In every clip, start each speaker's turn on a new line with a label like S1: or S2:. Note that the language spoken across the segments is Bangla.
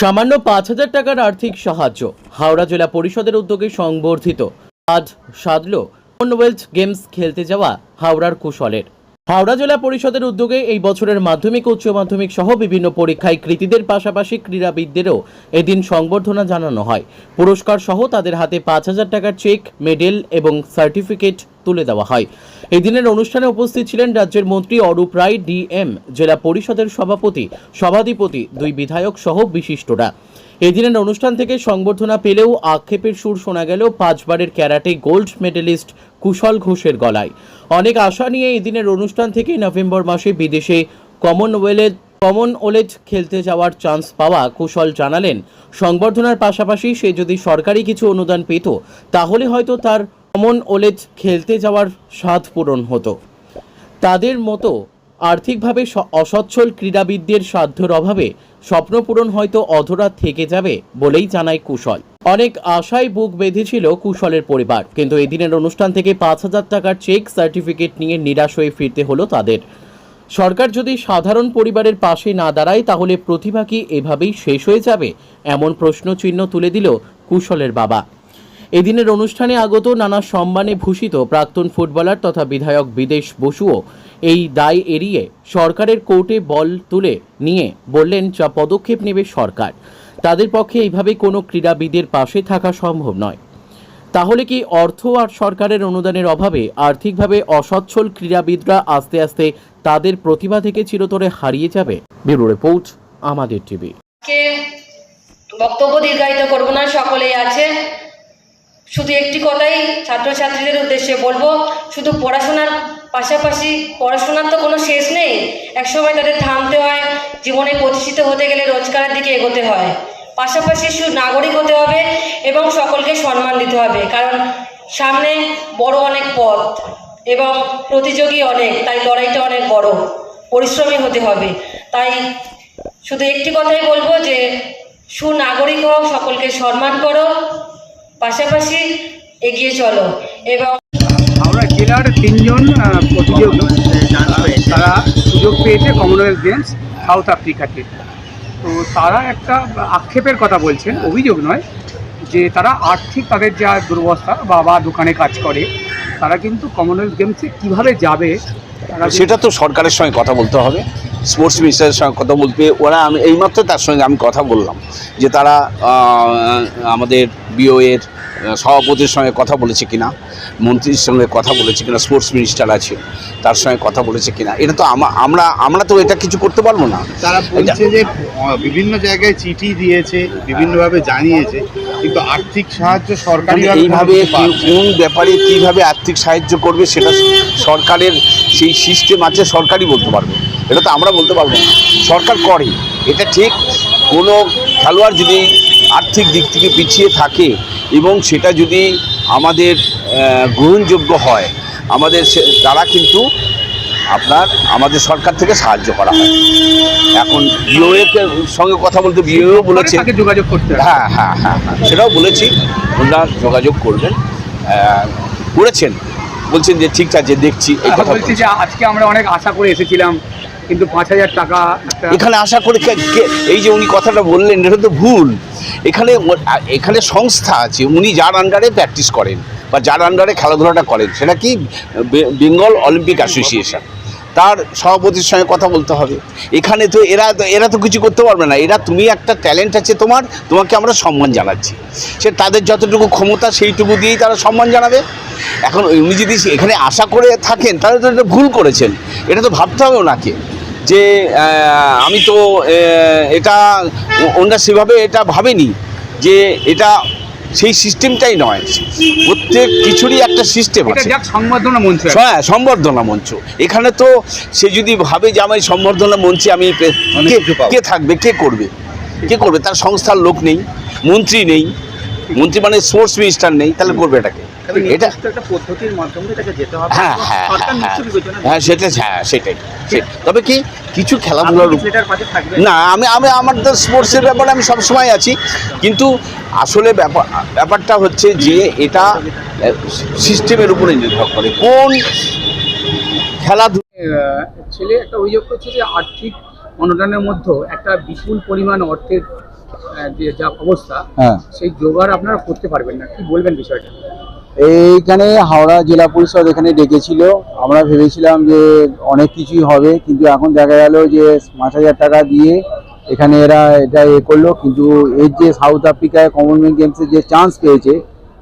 S1: সামান্য পাঁচ হাজার টাকার আর্থিক সাহায্য। হাওড়া জেলা পরিষদের উদ্যোগে সংবর্ধিত। আজ সাধল কমনওয়েলথ গেমস খেলতে যাওয়া হাওড়ার কুশলের। হাওড়া জেলা পরিষদের উদ্যোগে এই বছরের মাধ্যমিক উচ্চ মাধ্যমিক সহ বিভিন্ন পরীক্ষায় কৃতীদের পাশাপাশি ক্রীড়াবিদদেরও এদিন সংবর্ধনা জানানো হয়। পুরস্কার সহ তাদের হাতে পাঁচ হাজার টাকার চেক, মেডেল এবং সার্টিফিকেট তুলে দেওয়া হয়। এই দিনের অনুষ্ঠানে উপস্থিত ছিলেন রাজ্যের মন্ত্রী অরূপ রায়, ডিএম, জেলা পরিষদের সভাপতি, সভাধিপতি দুই বিধায়ক সহ বিশিষ্টরা। এদিনের অনুষ্ঠান থেকে সংবর্ধনা পেলেও আক্ষেপের সুর শোনা গেল পাঁচবারের ক্যারাটে গোল্ড মেডেলিস্ট কুশল ঘোষের গলায়। অনেক আশা নিয়ে এদিনের অনুষ্ঠান থেকে নভেম্বর মাসে বিদেশে কমনওয়েলথ কমনওয়েলথ খেলতে যাওয়ার চান্স পাওয়া কুশল জানালেন, সংবর্ধনার পাশাপাশি সে যদি সরকারি কিছু অনুদান পেত, তাহলে হয়তো তার কমনওয়েলথ খেলতে যাওয়ার স্বাদ পূরণ হতো। তাদের মতো আর্থিকভাবে অসচ্ছল ক্রীড়াবিদদের সাধ্যর অভাবে স্বপ্ন পূরণ হয়তো অধরা থেকে যাবে বলেই জানায় কুশল। অনেক আশায় বুক বেঁধেছিল কুশলের পরিবার, কিন্তু এদিনের অনুষ্ঠান থেকে পাঁচ হাজার টাকার চেক সার্টিফিকেট নিয়ে নিরাশ হয়ে ফিরতে হলো তাদের। সরকার যদি সাধারণ পরিবারের পাশে না দাঁড়ায়, তাহলে প্রতিভা কি এভাবেই শেষ হয়ে যাবে? এমন প্রশ্নচিহ্ন তুলে দিল কুশলের বাবা। এদিনের অনুষ্ঠানে আগত নানা সম্মানে ভূষিত প্রাক্তন ফুটবলার তথা বিধায়ক বিদেশ বসুও এই দায় এড়িয়ে সরকারের কোর্টে বল তুলে নিয়ে বললেন, যা পদক্ষেপ নেবে সরকার। তাদের পক্ষে এইভাবে কোনো ক্রীড়াবিদের পাশে থাকা সম্ভব নয়। তাহলে কি অর্থ আর সরকারের অনুদানের অভাবে আর্থিকভাবে অসচ্ছল ক্রীড়াবিদরা আস্তে আস্তে তাদের প্রতিভা থেকে চিরতরে হারিয়ে যাবে? ব্যুরো রিপোর্ট, আমাদের টিভি।
S2: বক্তব্য দীর্ঘায়িত করব না, সকলেই আছে। শুধু একটি কথাই ছাত্রছাত্রীদের উদ্দেশ্যে বলব, শুধু পড়াশোনার পাশাপাশি পড়াশোনার তো কোনো শেষ নেই। একসময় তাদের থামতে হয়, জীবনে প্রতিষ্ঠিত হতে গেলে রোজগারের দিকে এগোতে হয়। পাশাপাশি শুধু নাগরিক হতে হবে এবং সকলকে সম্মান দিতে হবে, কারণ সামনে বড় অনেক পথ এবং প্রতিযোগী অনেক, তাই লড়াইটা অনেক বড়, পরিশ্রমী হতে হবে। তাই শুধু একটি কথাই বলব যে, সুনাগরিক হও, সকলকে সম্মান করো। পাশাপাশি এগিয়ে চলো এবং
S3: আমরা জেলার তিনজন প্রতিযোগী তারা সুযোগ পেয়েছে কমনওয়েলথ গেমস সাউথ আফ্রিকাতে তো তারা একটা আক্ষেপের কথা বলছেন অভিযোগ নয় যে তারা আর্থিক তাদের যা দুর্বস্থা বাবা দোকানে কাজ করে তারা কিন্তু কমনওয়েলথ গেমসে কীভাবে যাবে?
S4: সেটা তো সরকারের সঙ্গে কথা বলতে হবে। স্পোর্টস মিনিস্টারের সঙ্গে কথা বলতে ওরা আমি এইমাত্র তার সঙ্গে আমি কথা বললাম যে তারা আমাদের বিওএর সভাপতির সঙ্গে কথা বলেছে কিনা মন্ত্রীর সঙ্গে কথা বলেছে কিনা স্পোর্টস মিনিস্টার আছে তার সঙ্গে কথা বলেছে কিনা এটা তো আমরা আমরা তো এটা কিছু করতে পারব না।
S5: তারা বলছে যে বিভিন্ন জায়গায় চিঠি দিয়েছে বিভিন্নভাবে জানিয়েছে। কিন্তু আর্থিক সাহায্য সরকারি
S4: মানে এইভাবে কোন ব্যাপারে কীভাবে আর্থিক সাহায্য করবে সেটা সরকারের সেই সিস্টেম আছে সরকারই বলতে পারবে। এটা তো আমরা বলতে পারব না। সরকার করে। এটা ঠিক। কোনো খেলোয়াড় যদি আর্থিক দিক থেকে পিছিয়ে থাকে এবং সেটা যদি আমাদের গ্রহণযোগ্য হয় আমাদের সে- তারা কিন্তু আপনার আমাদের সরকার থেকে সাহায্য করা হয়। এখন বিওএ সঙ্গে কথা বলতে বিওএও বলেছে।
S3: যোগাযোগ করতে
S4: হ্যাঁ। হ্যাঁ হ্যাঁ হ্যাঁ, সেটাও বলেছি। ওনারা যোগাযোগ করবেন। করেছেন। বলছেন যে ঠিক আছে দেখছি এই কথা
S3: বলছি যে আজকে আমরা অনেক আশা করে এসেছিলাম কিন্তু পাঁচ হাজার টাকা
S4: এখানে আশা করে এই যে উনি কথাটা বললেন এটা তো ভুল। এখানে এখানে সংস্থা আছে উনি যার আন্ডারে প্র্যাকটিস করেন বা যার আন্ডারে খেলাধুলাটা করেন সেটা কি বেঙ্গল অলিম্পিক অ্যাসোসিয়েশন তার সভাপতির সঙ্গে কথা বলতে হবে। এখানে তো এরা এরা তো কিছু করতে পারবে না। এরা তুমি একটা ট্যালেন্ট আছে তোমার, তোমাকে আমরা সম্মান জানাচ্ছি। সে তাদের যতটুকু ক্ষমতা সেইটুকু দিয়েই তারা সম্মান জানাবে। এখন উনি যদি এখানে আশা করে থাকেন, তাহলে তো এটা ভুল করেছেন। এটা তো ভাবতে হবে ওনাকে যে আমি তো এটা ওনারা সেভাবে এটা ভাবেনি যে এটা সেই সিস্টেমটাই নয়। প্রত্যেক কিছুরই একটা সিস্টেম
S3: এটা
S4: আছে।
S3: মঞ্চ
S4: হ্যাঁ সম্বর্ধনা মঞ্চ। এখানে তো সে যদি ভাবে যে আমি সম্বর্ধনা মঞ্চে আমি কে থাকবে কে করবে? কে করবে? তার সংস্থার লোক নেই মন্ত্রী নেই মন্ত্রী মানে স্পোর্টস মিনিস্টার নেই তাহলে করবে এটাকে। এটা
S3: পদ্ধতির মাধ্যমে যেতে হবে।
S4: হ্যাঁ হ্যাঁ হ্যাঁ, হ্যাঁ সেটা হ্যাঁ সেটাই। তবে কি কিছু খেলাধুলার না আমি আমি আমাদের স্পোর্টসের ব্যাপারে আমি সবসময় আছি। কিন্তু আসলে ব্যাপার ব্যাপারটা হচ্ছে যে এটা সিস্টেমের উপরে নির্ভর করে। কোন খেলাধুলা
S3: ছেলে একটা অভিযোগ করছে যে আর্থিক অনুদানের মধ্যে একটা বিপুল পরিমাণ অর্থের যে যা অবস্থা
S6: হ্যাঁ।
S3: সেই জোগাড় আপনারা করতে পারবেন না। কি বলবেন বিষয়টা?
S6: এইখানে হাওড়া জেলা পরিষদ এখানে ডেকেছিল। আমরা ভেবেছিলাম যে অনেক কিছুই হবে, কিন্তু এখন দেখা গেল যে পাঁচ হাজার টাকা দিয়ে এখানে এরা এটা এ করল। কিন্তু এর যে সাউথ আফ্রিকায় কমনওয়েলথ গেমসের যে চান্স পেয়েছে,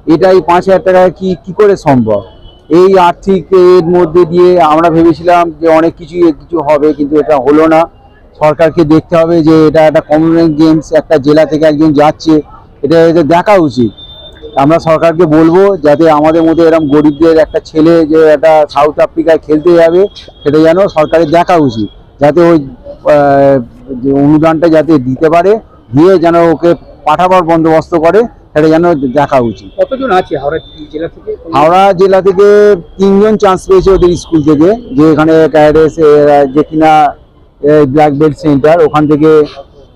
S6: এটাই পাঁচ হাজার টাকায় কি কি করে সম্ভব? এই আর্থিক এর মধ্যে দিয়ে আমরা ভেবেছিলাম যে অনেক কিছুই কিছু হবে, কিন্তু এটা হলো না। সরকারকে দেখতে হবে যে এটা একটা কমনওয়েলথ গেমস একটা জেলা থেকে একজন যাচ্ছে, এটা এটা দেখা উচিত। আমরা সরকারকে বলব যাতে আমাদের মধ্যে এরকম গরিবদের একটা ছেলে যে একটা সাউথ আফ্রিকায় খেলতে যাবে সেটা যেন সরকারের দেখা উচিত। যাতে ওই যে অনুদানটা যাতে দিতে পারে দিয়ে যেন ওকে পাঠাবার বন্দোবস্ত করে সেটা যেন দেখা উচিত।
S3: কতজন আছে হাওড়া জেলা থেকে?
S6: হাওড়া জেলা থেকে তিনজন চান্স পেয়েছে ওদের স্কুল থেকে যে এখানে ক্যাডেস যে কিনা ব্ল্যাক বেল্ট সেন্টার ওখান থেকে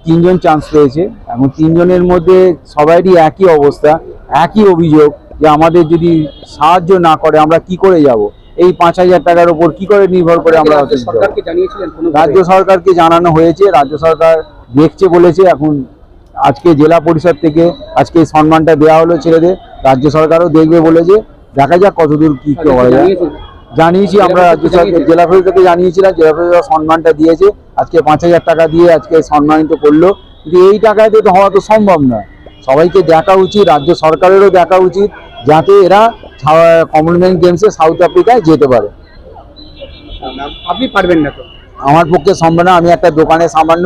S6: তিনজন চান্স পেয়েছে এখন তিনজনের মধ্যে সবারই একই অবস্থা একই অভিযোগ যে আমাদের যদি সাহায্য না করে আমরা কি করে যাব? এই পাঁচ হাজার টাকার উপর কি করে নির্ভর করে আমরা
S3: রাজ্য সরকারকে
S6: জানানো হয়েছে রাজ্য সরকার দেখছে বলেছে এখন আজকে জেলা পরিষদ থেকে আজকে সম্মানটা দেওয়া হলো ছেলেদের রাজ্য সরকারও দেখবে বলেছে দেখা যাক কতদূর কি কি করা যায়। জানিয়েছি আমরা জেলা পরিষদকে জানিয়েছিলাম জেলা পরিষদ সম্মানটা দিয়েছে আজকে পাঁচ হাজার টাকা দিয়ে আজকে সম্মানিত করল। কিন্তু এই টাকায় তো হওয়া তো সম্ভব না সবাইকে দেখা উচিত রাজ্য সরকারেরও দেখা উচিত যাতে এরা কমনওয়েলথ গেমসে সাউথ আফ্রিকায় যেতে পারে।
S3: আপনি পারবেন না তো?
S6: আমার পক্ষে সম্ভব না আমি একটা দোকানে সামান্য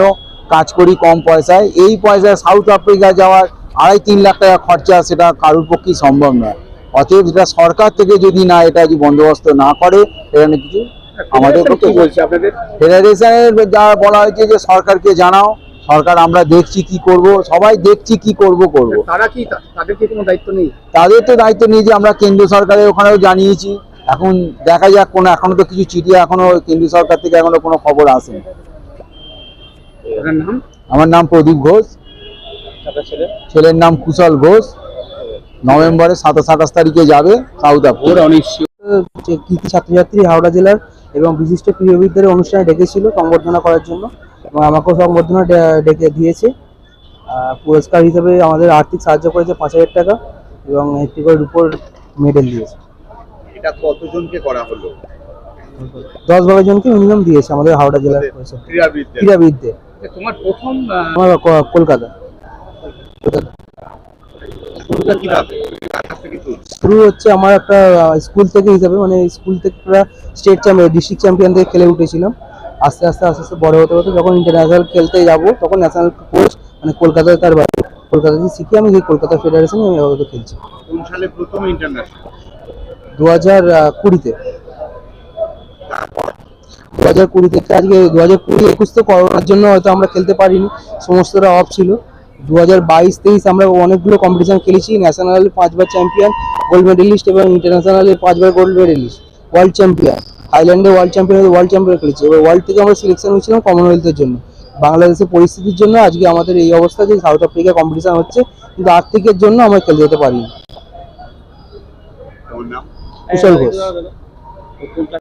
S6: কাজ করি কম পয়সায়। এই পয়সায় সাউথ আফ্রিকা যাওয়ার আড়াই তিন লাখ টাকা খরচা সেটা কারোর পক্ষেই সম্ভব নয়। অতএব এটা সরকার থেকে যদি না এটা যদি বন্দোবস্ত না করে এখানে কিছু আমাদের ফেডারেশনের যা বলা হয়েছে যে সরকারকে জানাও সরকার আমরা দেখছি কি করব সবাই দেখছি কি করব করব।
S3: তারা কি তাদের কি কোনো দায়িত্ব নেই?
S6: তাদের তো দায়িত্ব নিয়ে যে আমরা কেন্দ্র সরকারের ওখানেও জানিয়েছি। এখন দেখা যাক কোনো এখনও তো কিছু চিঠি এখনও কেন্দ্র সরকার থেকে এখনও কোনো খবর
S3: নাম?
S6: আমার নাম প্রদীপ ঘোষ। ছেলের নাম কুশল ঘোষ। নভেম্বরে সাতাশ আঠাশ তারিখে যাবে সাউথ আফ্রিকা।
S7: ছাত্রছাত্রী হাওড়া জেলার এবং বিশিষ্ট ক্রীড়াবিদদের অনুষ্ঠানে ডেকেছিল সংবর্ধনা করার জন্য এবং আমাকেও সংবর্ধনা ডেকে দিয়েছে। পুরস্কার হিসেবে আমাদের আর্থিক সাহায্য করেছে পাঁচ হাজার টাকা এবং একটি করে রূপোর মেডেল দিয়েছে।
S5: এটা কতজনকে করা হলো?
S7: দশ বারো জনকে মিনিমাম দিয়েছে আমাদের হাওড়া জেলার
S5: ক্রীড়াবিদদের।
S3: তোমার প্রথম আহ,
S7: আমার ক- কলকাতা।
S5: শুরুটা কীভাবে? শুরু?
S7: হচ্ছে আমার একটা স্কুল থেকে হিসাবে মানে স্কুল থেকে স্টেট চ্যাম্পিয়ন ডিস্ট্রিক্ট চ্যাম্পিয়ন থেকে খেলে উঠেছিলাম। আস্তে আস্তে আস্তে আস্তে বড় হতে হতে যখন ইন্টারন্যাশনাল খেলতে যাব তখন ন্যাশনাল কোচ মানে কলকাতায় তার বাড়ি কলকাতাতে শিখে আমি সেই কলকাতা ফেডারেশনে আমি আপাতত খেলছি।
S5: কোন সালে প্রথম ইন্টারন্যাশনাল
S7: দু হাজার কুড়িতে। দু হাজার কুড়ি থেকে আজকে দু হাজার কুড়ি একুশ তো করোনার জন্য হয়তো আমরা খেলতে পারিনি সমস্তটা অফ ছিল। দু হাজার বাইশ তেইশ আমরা অনেকগুলো কম্পিটিশন খেলেছি ন্যাশনাল পাঁচবার চ্যাম্পিয়ন গোল্ড মেডেলিস্ট এবং ইন্টারন্যাশনালে পাঁচবার গোল্ড মেডেলিস্ট ওয়ার্ল্ড চ্যাম্পিয়ন থাইল্যান্ডে ওয়ার্ল্ড চ্যাম্পিয়ন ওয়ার্ল্ড চ্যাম্পিয়ন খেলেছি। এবার ওয়ার্ল্ড থেকে আমরা সিলেকশন হয়েছিলাম কমনওয়েলথের জন্য। বাংলাদেশের পরিস্থিতির জন্য আজকে আমাদের এই অবস্থা যে সাউথ আফ্রিকা কম্পিটিশন হচ্ছে কিন্তু আর্থিকের জন্য আমরা খেলে যেতে পারিনি। কুশল ঘোষ।